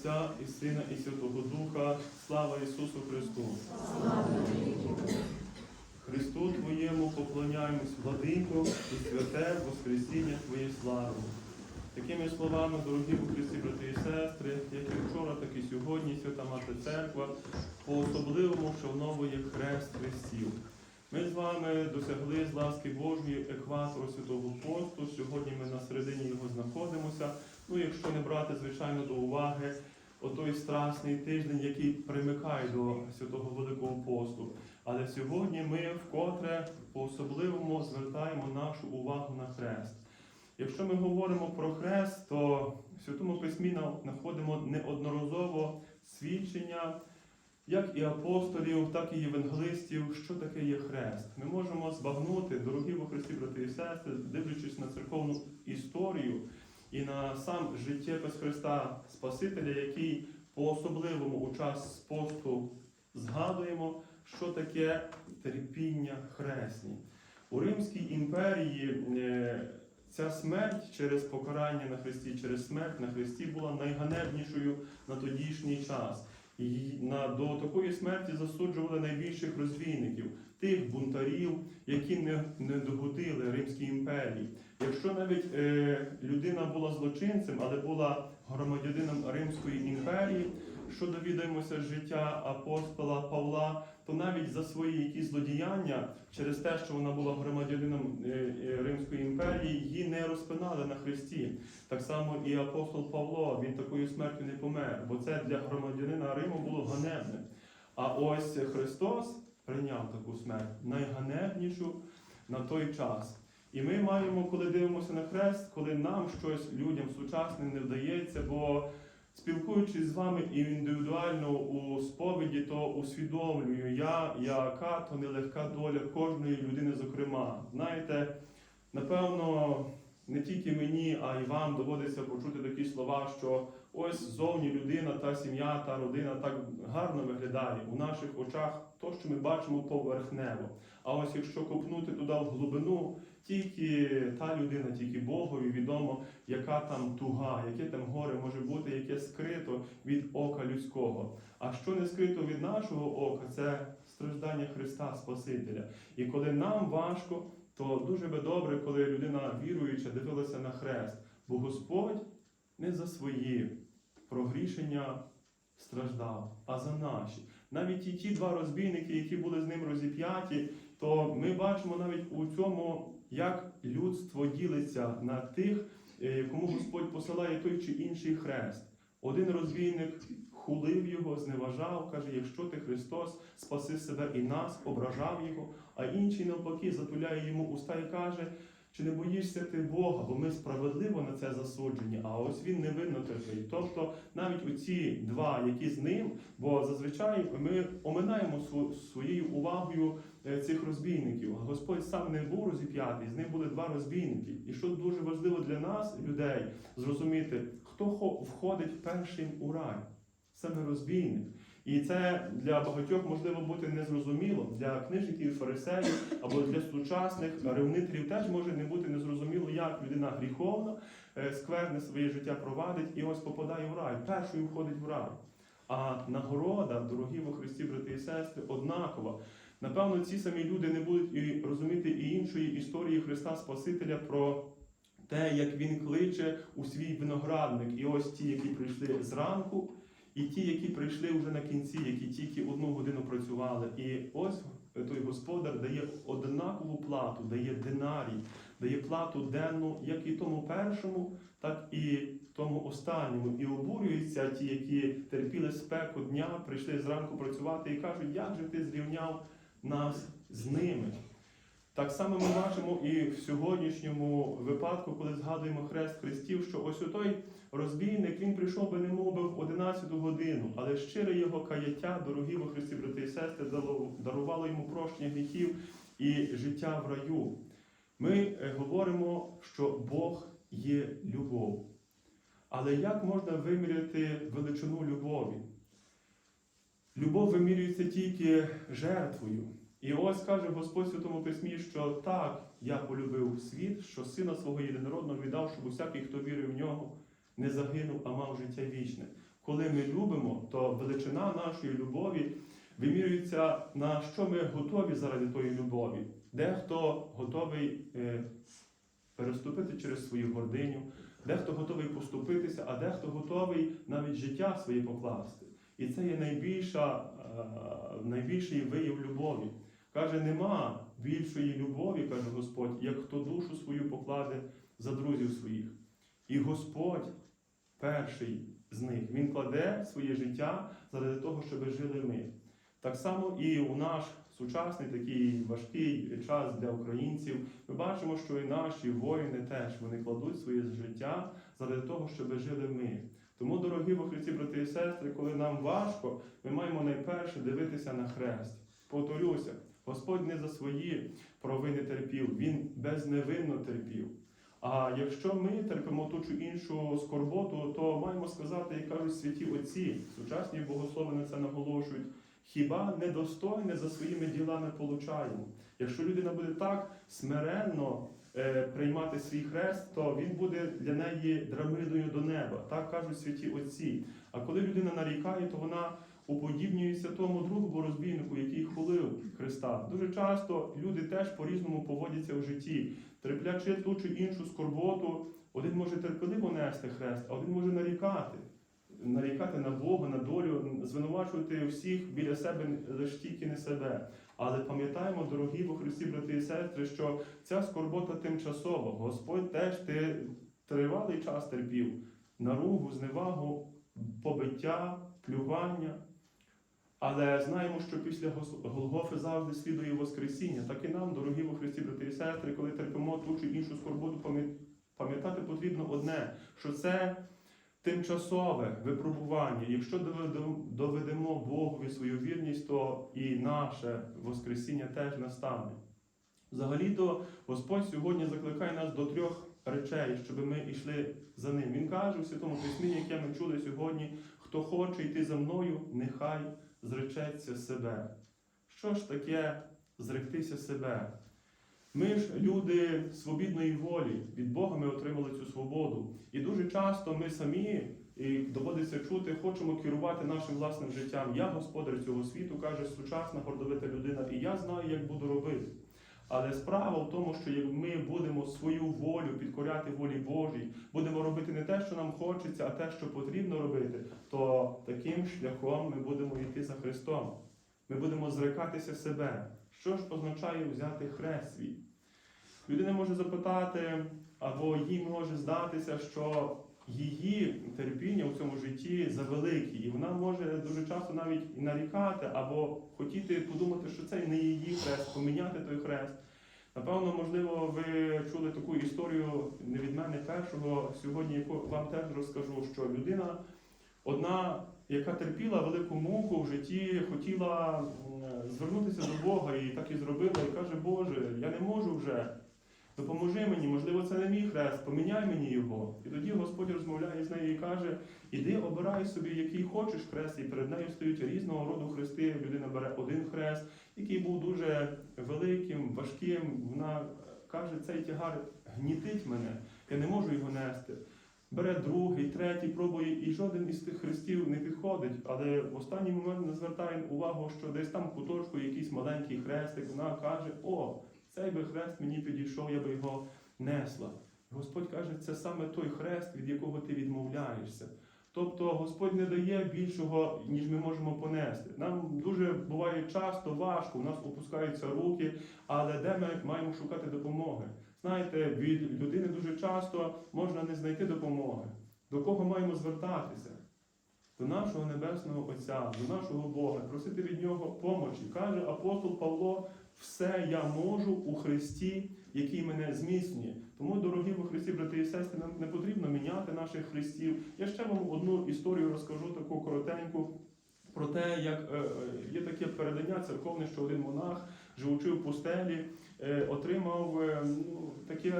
Отця і Сина, і Святого Духа. Слава Ісусу Христу! Христу Твоєму поклоняємось, владико, і святе Воскресіння Твоє слави. Такими словами, дорогі у Христі, брати і сестри, як і вчора, так і сьогодні, Свята Мати Церква по-особливому вшановує хрест Христів. Ми з вами досягли з ласки Божої екватору Святого Посту. Сьогодні ми на середині його знаходимося. Ну, якщо не брати, звичайно, до уваги отой страсний тиждень, який примикає до Святого Великого Посту. Але сьогодні ми вкотре по-особливому звертаємо нашу увагу на хрест. Якщо ми говоримо про хрест, то в Святому Письмі знаходимо неодноразово свідчення як і апостолів, так і євангелистів, що таке є хрест. Ми можемо збагнути, дорогі во Христі, брати і сестри, дивлячись на церковну історію і на сам життєпис Христа Спасителя, який по-особливому у час посту згадуємо, що таке терпіння хресні. У Римській імперії е, ця смерть через покарання на Христі, через смерть на Христі була найганебнішою на тодішній час. І на, до такої смерті засуджували найбільших розвійників, тих бунтарів, які не, не догодили Римській імперії. Якщо навіть е, людина була злочинцем, але була громадянином Римської імперії, що довідаємося з життя апостола Павла, то навіть за свої якісь злодіяння, через те, що вона була громадянином е, е, Римської імперії, її не розпинали на Христі. Так само і апостол Павло, він такою смертю не помер, бо це для громадянина Риму було ганебне. А ось Христос прийняв таку смерть, найганебнішу на той час. І ми маємо, коли дивимося на хрест, коли нам щось людям сучасним не вдається, бо спілкуючись з вами індивідуально у сповіді, то усвідомлюю я, яка то нелегка доля кожної людини, зокрема. Знаєте, напевно, не тільки мені, а й вам доводиться почути такі слова, що ось зовні людина, та сім'я, та родина так гарно виглядає у наших очах, то, що ми бачимо поверхнево. А ось якщо копнути туди в глибину, тільки та людина, тільки Богові відомо, яка там туга, яке там горе може бути, яке скрито від ока людського. А що не скрито від нашого ока, це страждання Христа Спасителя. І коли нам важко, то дуже би добре, коли людина віруюча дивилася на хрест, бо Господь не за свої прогрішення страждав, а за наші. Навіть і ті два розбійники, які були з ним розіп'яті, то ми бачимо навіть у цьому, як людство ділиться на тих, е, кому Господь посилає той чи інший хрест. Один розбійник хулив його, зневажав, каже, якщо ти Христос, спаси себе і нас, ображав його, а інший навпаки затуляє йому уста і каже, чи не боїшся ти Бога, бо ми справедливо на це засуджені, а ось він невинно терпить. Тобто навіть оці два, які з ним, бо зазвичай ми оминаємо своєю увагою е, цих розбійників. Господь сам не був розіп'ятий, з ним були два розбійники. І що дуже важливо для нас, людей, зрозуміти, хто хо- входить першим у рай, саме розбійник. І це для багатьох можливо бути незрозуміло. Для книжників фарисеїв або для сучасних ревнителів теж може не бути незрозуміло, як людина гріховна, е, скверне своє життя провадить і ось попадає в рай. Першою входить в рай. А нагорода, дорогі во Христі, брати і сестри, однакова. Напевно, ці самі люди не будуть і розуміти і іншої історії Христа Спасителя про те, як він кличе у свій виноградник. І ось ті, які прийшли зранку, і ті, які прийшли вже на кінці, які тільки одну годину працювали. І ось той господар дає однакову плату, дає динарій, дає плату денну, як і тому першому, так і тому останньому. І обурюються ті, які терпіли спеку дня, прийшли зранку працювати і кажуть, як же ти зрівняв нас з ними. Так само ми бачимо і в сьогоднішньому випадку, коли згадуємо хрест Христів, що ось отой розбійник він прийшов би не мов би в 11 годину, але щире його каяття, дорогі во Христі, брати і сестри, дарувало йому прощення гріхів і життя в раю. Ми е, говоримо, що Бог є любов. Але як можна виміряти величину любові? Любов вимірюється тільки жертвою. І ось каже Господь Святому Письмі, що так я полюбив світ, що сина свого єдинородного віддав, щоб усякий, хто вірив в нього, не загинув, а мав життя вічне. коли ми любимо, то величина нашої любові вимірюється на що ми готові заради тої любові. Дехто готовий е, переступити через свою гординю, дехто готовий поступитися, а дехто готовий навіть життя своє покласти. І це є найбільша, е, найбільший вияв любові. Каже, нема більшої любові, каже Господь, як хто душу свою покладе за друзів своїх. І Господь перший з них, Він кладе своє життя заради того, щоб жили ми. Так само і у наш сучасний такий важкий час для українців. Ми бачимо, що і наші воїни теж вони кладуть своє життя заради того, щоб жили ми. Тому, дорогі во брати і сестри, коли нам важко, ми маємо найперше дивитися на хрест. Повторюся, Господь не за свої провини терпів, Він безневинно терпів. А якщо ми терпимо ту чи іншу скорботу, то маємо сказати, як кажуть святі отці, сучасні богослови на це наголошують. Хіба недостойне за своїми ділами получаємо? Якщо людина буде так смиренно е, приймати свій хрест, то він буде для неї драмидою до неба. Так кажуть святі отці. А коли людина нарікає, то вона уподібнюється тому другому розбійнику, який хулив Христа. Дуже часто люди теж по-різному поводяться в житті, терплячи ту чи іншу скорботу. Один може терпеливо нести хрест, а один може нарікати. Нарікати на Бога, на долю, звинувачувати всіх біля себе лише тільки не себе. Але пам'ятаємо, дорогі во Христі, брати і сестри, що ця скорбота тимчасова. Господь теж ти тривалий час терпів наругу, зневагу, побиття, плювання. Але знаємо, що після Голгофи завжди слідує Воскресіння. Так і нам, дорогі во Христі, брати і сестри, коли терпимо ту чи іншу скорботу, пам'ятати потрібно одне, що це тимчасове випробування. Якщо доведемо Богові свою вірність, то і наше Воскресіння теж настане. Взагалі-то Господь сьогодні закликає нас до трьох речей, щоб ми йшли за ним. Він каже у Святому Письмі, яке ми чули сьогодні: хто хоче йти за мною, нехай зречеться себе. Що ж таке зректися себе? Ми ж люди свобідної волі, від Бога ми отримали цю свободу. І дуже часто ми самі, і доводиться чути, хочемо керувати нашим власним життям. Я господар цього світу, каже сучасна гордовита людина, і я знаю, як буду робити. Але справа в тому, що як ми будемо свою волю підкоряти волі Божій, будемо робити не те, що нам хочеться, а те, що потрібно робити, то таким шляхом ми будемо йти за Христом. Ми будемо зрекатися себе. Що ж означає взяти хрест свій? Людина може запитати, або їй може здатися, що її терпіння у цьому житті завеликі, і вона може дуже часто навіть і нарікати, або хотіти подумати, що це не її хрест, поміняти той хрест. Напевно, можливо, ви чули таку історію не від мене першого сьогодні, яку вам теж розкажу, що людина одна, яка терпіла велику муку в житті, хотіла звернутися до Бога і так і зробила, і каже, Боже, я не можу вже. Допоможи мені, можливо, це не мій хрест, поміняй мені його. І тоді Господь розмовляє з нею і каже: іди, обирай собі, який хочеш хрест, і перед нею стоять різного роду хрести. Людина бере один хрест, який був дуже великим, важким. Вона каже, цей тягар гнітить мене, я не можу його нести. Бере другий, третій, пробує, і жоден із тих хрестів не підходить. Але в останній момент не звертає увагу, що десь там куточку якийсь маленький хрестик. Вона каже: О, цей би хрест мені підійшов, я би його несла. Господь каже, це саме той хрест, від якого ти відмовляєшся. Тобто Господь не дає більшого, ніж ми можемо понести. Нам дуже буває часто важко, у нас опускаються руки, але де ми маємо шукати допомоги? Знаєте, від людини дуже часто можна не знайти допомоги. До кого маємо звертатися? До нашого Небесного Отця, до нашого Бога, просити від Нього помочі. Каже апостол Павло, все я можу у Христі, який мене зміцнює. Тому, дорогі во Христі, брати і сестри, нам не потрібно міняти наших хрестів. Я ще вам одну історію розкажу, таку коротеньку. Про те, як е, е, є таке передання церковне, що один монах живучи в пустелі, е, отримав е, ну, такі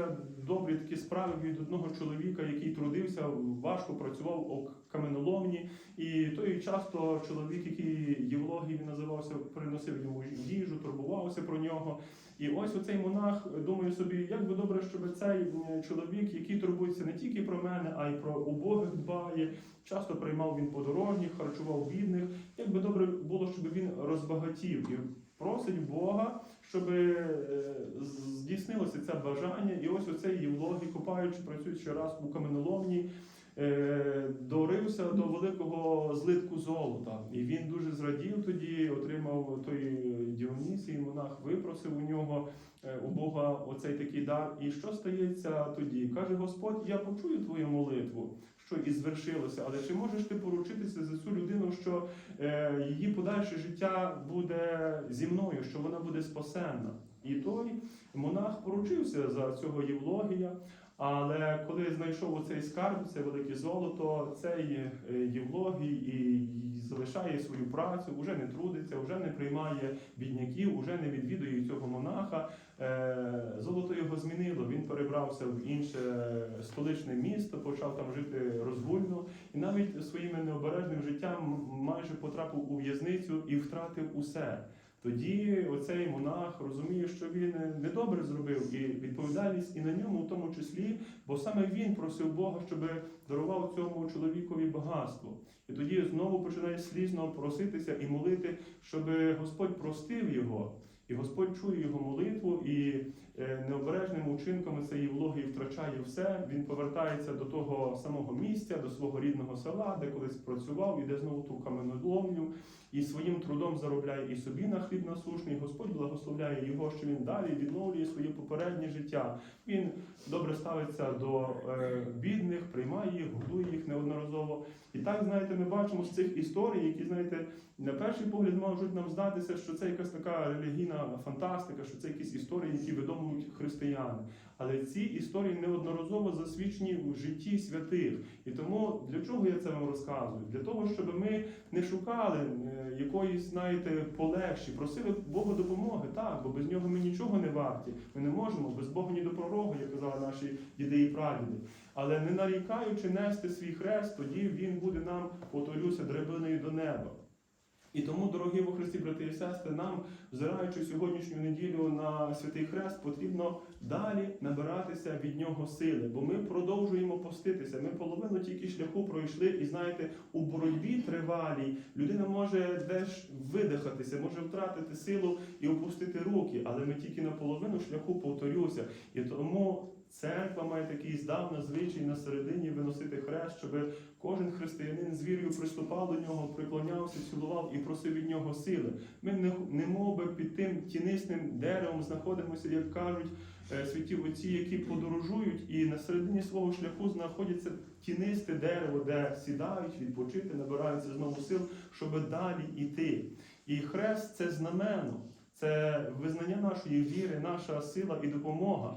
добрі такі справи від одного чоловіка, який трудився, важко працював у каменоломні. І той часто чоловік, який Євлогій він називався, приносив йому їжу, турбувався про нього. І ось оцей монах думає собі, як би добре, щоб цей чоловік, який турбується не тільки про мене, а й про убогих дбає. Часто приймав він подорожніх, харчував бідних. Як би добре було, щоб він розбагатів просить Бога, щоб е, здійснилося це бажання. І ось оцей Євлогій, копаючи, працюючи раз у каменоломні, е, дорився до великого злитку золота. І він дуже зрадів тоді, отримав той Діонісій, монах випросив у нього е, у Бога оцей такий дар. І що стається тоді? Каже Господь: Я почую твою молитву. Що і звершилося, але чи можеш ти поручитися за цю людину, що е, її подальше життя буде зі мною, що вона буде спасенна? І той монах поручився за цього Євлогія. Але коли знайшов оцей скарб, це велике золото, цей е, Євлогій і залишає свою працю, вже не трудиться, вже не приймає бідняків, вже не відвідує цього монаха. Е, Золото його змінило. Він перебрався в інше столичне місто, почав там жити розгульно, і навіть своїм необережним життям майже потрапив у в'язницю і втратив усе. Тоді оцей монах розуміє, що він недобре зробив, і відповідальність і на ньому, в тому числі, бо саме він просив Бога, щоб дарував цьому чоловікові багатство. І тоді знову починає слізно проситися і молити, щоб Господь простив його. І Господь чує його молитву, і е, необережними учинками цей Євлогій втрачає все. Він повертається до того самого місця, до свого рідного села, де колись працював, іде знову ту каменоломню, і своїм трудом заробляє і собі на хліб насушний. Господь благословляє його, що він далі відновлює своє попереднє життя. Він добре ставиться до е, бідних, приймає їх, годує їх неодноразово. І так, знаєте, ми бачимо з цих історій, які, знаєте, на перший погляд можуть нам здатися, що це якась така релігійна фантастика, що це якісь історії, які видумують християни. Але ці історії неодноразово засвідчені в житті святих. І тому для чого я це вам розказую? Для того, щоб ми не шукали е, якоїсь, знаєте, полегші, просили Бога допомоги, так, бо без нього ми нічого не варті. Ми не можемо без Бога ні до пророгу, як казали наші діди і прадіди. Але не нарікаючи нести свій хрест, тоді він буде нам, повторюся, драбиною до неба. І тому, дорогі во Христі, брати і сестри, нам, взираючи сьогоднішню неділю на святий хрест, потрібно далі набиратися від нього сили, бо ми продовжуємо поститися. Ми половину тільки шляху пройшли, і знаєте, у боротьбі тривалій людина може десь видихатися, може втратити силу і опустити руки, але ми тільки на половину шляху повторюся. І тому. Церква має такий здавна звичай на середині виносити хрест, щоб кожен християнин з вірою приступав до нього, приклонявся, цілував і просив від нього сили. Ми не, не мов би під тим тінистим деревом знаходимося, як кажуть е, святі отці, які подорожують, і на середині свого шляху знаходиться тінисте дерево, де сідають, відпочити, набираються знову сил, щоб далі йти. І хрест це знамено, це визнання нашої віри, наша сила і допомога.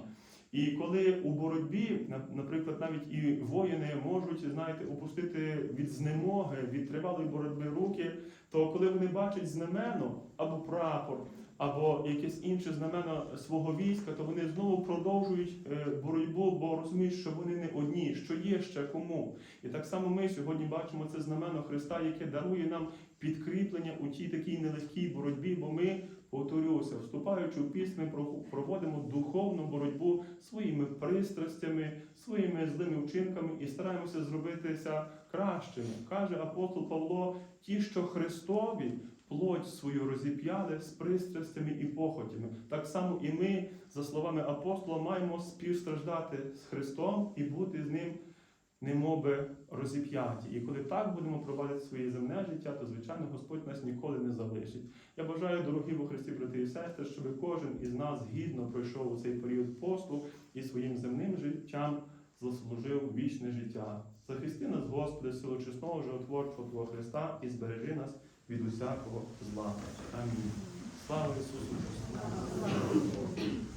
І коли у боротьбі, наприклад, навіть і воїни можуть, знаєте, опустити від знемоги, від тривалої боротьби руки, то коли вони бачать знамено або прапор, або якесь інше знамено свого війська, то вони знову продовжують е, боротьбу, бо розуміють, що вони не одні, що є ще кому. І так само ми сьогодні бачимо це знамено Христа, яке дарує нам підкріплення у тій такій нелегкій боротьбі, бо ми, повторюся, вступаючи у піст, ми проводимо духовну боротьбу своїми пристрастями, своїми злими вчинками і стараємося зробитися кращими. Каже апостол Павло, ті, що Христові. Плоть свою розіп'яли з пристрастями і похотями. Так само і ми, за словами апостола, маємо співстраждати з Христом і бути з ним немоби розіп'яті. І коли так будемо проводити своє земне життя, то звичайно Господь нас ніколи не залишить. Я бажаю, дорогі во Христі, брати і сестри, щоб кожен із нас гідно пройшов у цей період посту і своїм земним життям заслужив вічне життя. Захисти нас, Господи, силу чесного животворчого Твого Христа і збережи нас від усякого зла. Амінь. Слава Ісусу Христу!